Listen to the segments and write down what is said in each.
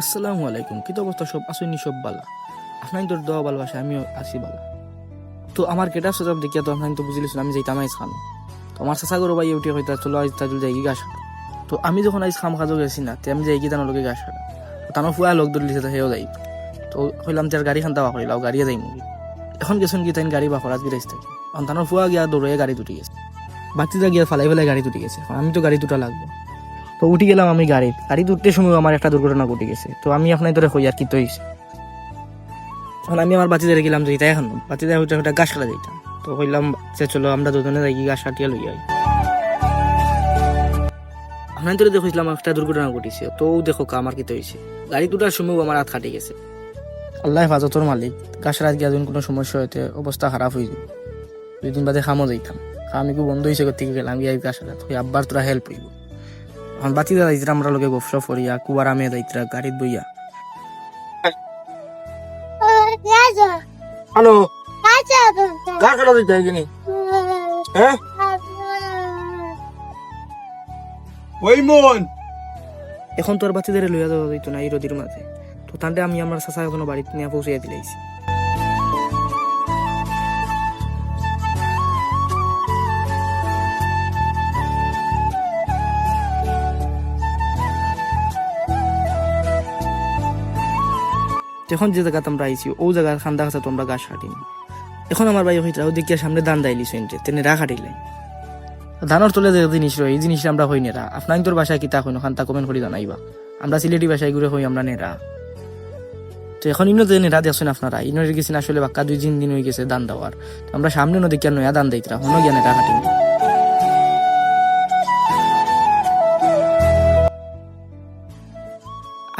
আসসালামু আলাইকুম। কি অবস্থা? সব আসুনি সব বালা। আপনার তোর দোয়া ভালোবাসা, আমিও আছি বালা। তো আমার কেটা সজাব দেখিয়া তো আপনার তো বুঝলিছিল আমি যাইতাম আইস খানো তো আমার চাচা করো ভাই উঠে হইতা চলো আইস তাজুল যাই গাছ তো আমি যখন আইস খাম খাজো গেছি না, তে আমি যাই কি তানোর লগে গাছ হাঁটা। তানো ফুয়া লোক ধরলিছে তো সেও যাই তো হইলাম তার গাড়ি খান দাওয়া করিলাও গাড়িয়ে যাই মুগি এখন গেছেন কি তাই গাড়ি বা খরাজ গিরাইস থাকি। এখন তানোর ফুয়া গিয়া দৌড়ে গাড়ি তুটি গেছে। বাচ্চাটা গিয়া ফালাই ফেলাই গাড়ি তুটি গেছে আমি তো গাড়ি দুটা লাগবো। তো উঠি গেলাম আমি গাড়ির গাড়ি উঠতে সময় আমার একটা দুর্ঘটনা ঘটে গেছে। তো আমি আপনার ধরে হই আর কি তো হইছে তখন আমি আমার বাচ্চাদের গেলাম যে এখন বাচ্চাদের হইতে হইতে গাছ কাটা যাইতাম তো কইলাম যে, চলো, আমরা দুজনে যাই, গাছ কাটিয়া লই আই। আপনার ধরে দেখছিলাম একটা দুর্ঘটনা ঘটেছে। তো দেখো আমার কি হয়েছে গাড়ি দুটার সময় আমার হাত কাটে গেছে। আল্লাহ হেফাজতর মালিক, গাছ রাত গিয়া যখন কোনো সমস্যা হইতে অবস্থা খারাপ হয়ে যায়। দুই দিন বাদে খামও যাইতাম। আমি বন্ধ হয়েছে করতে গেলাম, গিয়া গাছ রাত আব্বার তোরা হেল্প হইব। এখন বাতি দা যাইতরা আমরা লগে গপসপ করিয়া কুয়ার আমে যাইতরা গাড়িত বইয়া। হ্যালো। গাছ কাটা দিতে কিনি? হ্যাঁ ওই মন। এখন তোর বাচ্চাদের লইয়া যাওয়া যাইতো না এই রোদির মাঝে। তো তান্ডে আমি আমার চাচা এখনও বাড়িতে নিয়ে পৌঁছাইয়া দিলাইছি। যখন যে জায়গাতে আমরা আইছি, ও জায়গার খান্দা আছে তোমরা গাছ কাটিনি এখন আমার ভাই হইতা ও দেখিয়া সামনে দান দাইলি সইনতে তেনে রা কাটিলাই ধানের তলে যে জিনিস রয়, এই জিনিসটা আমরা হই নেরা। আপনার তোর বাসায় কিতা হইন? খান্তা কমেন্ট করি জানাইবা। আমরা সিলেটি ভাষায় ঘুরে হই, আমরা নেরা। তো এখন ইনো যে নেরা দেখছেন আপনারা ইনো গেছেন আসলে বাক্কা দুই তিন দিন হয়ে গেছে দান দেওয়ার। আমরা সামনে নদী কেন নয়া দান দিতরা হনো গিয়া নেরা কাটিনি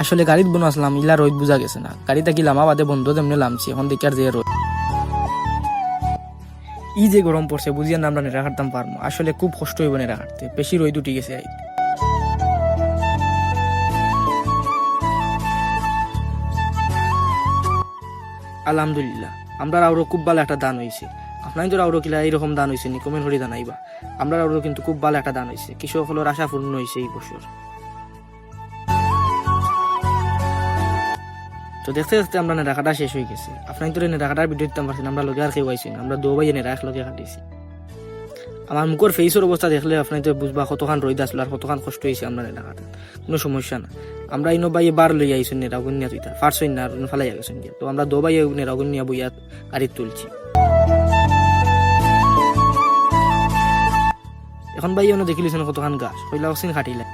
আসলে গাড়িত বনো আসলাম, ইলা রোদ বুঝা গেছে না। গাড়িতে কি লামা বাদে বন্ধ তেমনি লামছি এখন দেখি আর যে রোদ ই যে গরম পড়ছে বুঝিয়া আমরা নেড়া কাটতাম পারব আসলে খুব কষ্ট হইব নেড়া কাটতে বেশি রোদ উঠে গেছে আই। আলহামদুলিল্লাহ আমরা আরও খুব ভালো একটা দান হয়েছে আপনার তো আরও কিলা এইরকম দান হয়েছে নি কমেন্ট হরি জানাইবা আমরা আরও কিন্তু খুব ভালো একটা দান হয়েছে কৃষক হলোর আশা পূর্ণ হয়েছে এই বছর। তো দেখতে দেখতে আমরা নেড়াকাটা শেষ হয়ে গেছে। আপনার তো নেড়াকাটার ভিডিও দিতাম পারছেন, আমরা লগে আর কেউ আইছি না। আমরা দো ভাইয়ে নেড়া একলগে কাটিছি। আমার মুখের ফেসের অবস্থা দেখলে আপনার তো বুঝবা কতখান রইদ আসলো আর কতখান কষ্ট হয়েছে আমরা নেড়া কাটা কোনো সমস্যা না আমরা ইনো বাইয়ে বার লই আইছি নেড়া গুনিয়া তুইতা ফারছই না ফালাই গেছেন তো আমরা দো বাইয়ে নেড়া গুনিয়া বইয়া গাড়ি তুলছি। এখন ভাই অন্য দেখিলিছেন কতখান গাছ। কইলা অক্সিন কাটিলা।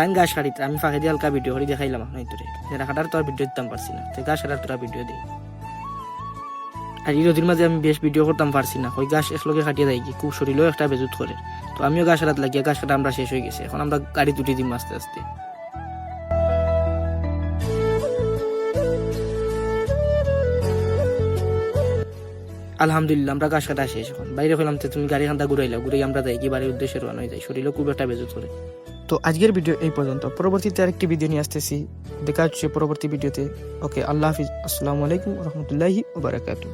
তাই গাছ কাটি, আমি ফাঁকে দিয়ে হালকা ভিডিও করে দেখাইলাম আপনার তোরে নেড়া কাটার তো আর ভিডিও দিতাম পারছি না। তো গাছ কাটার তোরা ভিডিও দিই আর এই রোদির মাঝে আমি বেশ ভিডিও করতাম পারছি না। ওই গাছ একলগে কাটিয়ে দেয় কি? খুব শরীরও একটা বেজুত করে তো আমিও গাছ কাটাত লাগিয়ে, গাছ কাটা আমরা শেষ হয়ে গেছে। এখন আমরা গাড়ি তুটি দিম আস্তে আস্তে। আলহামদুলিল্লাহ, আমরা গাছ কাটা শেষ এখন। বাইরে হলাম তো তুমি গাড়ি খান্তা ঘুরাইলা ঘুরাই আমরা যাই কি? বাড়ির উদ্দেশ্যে রওনা হয়ে যাই। শরীরও খুব একটা বেজুত করে। তো আজকের ভিডিও এই পর্যন্ত। পরবর্তীতে আরেকটি ভিডিও নিয়ে আসতেছি। দেখা হচ্ছে পরবর্তী ভিডিওতে ওকে আল্লাহ হাফিজ। আসসালামু আলাইকুম রহমতুল্লাহি ওবারাকাতু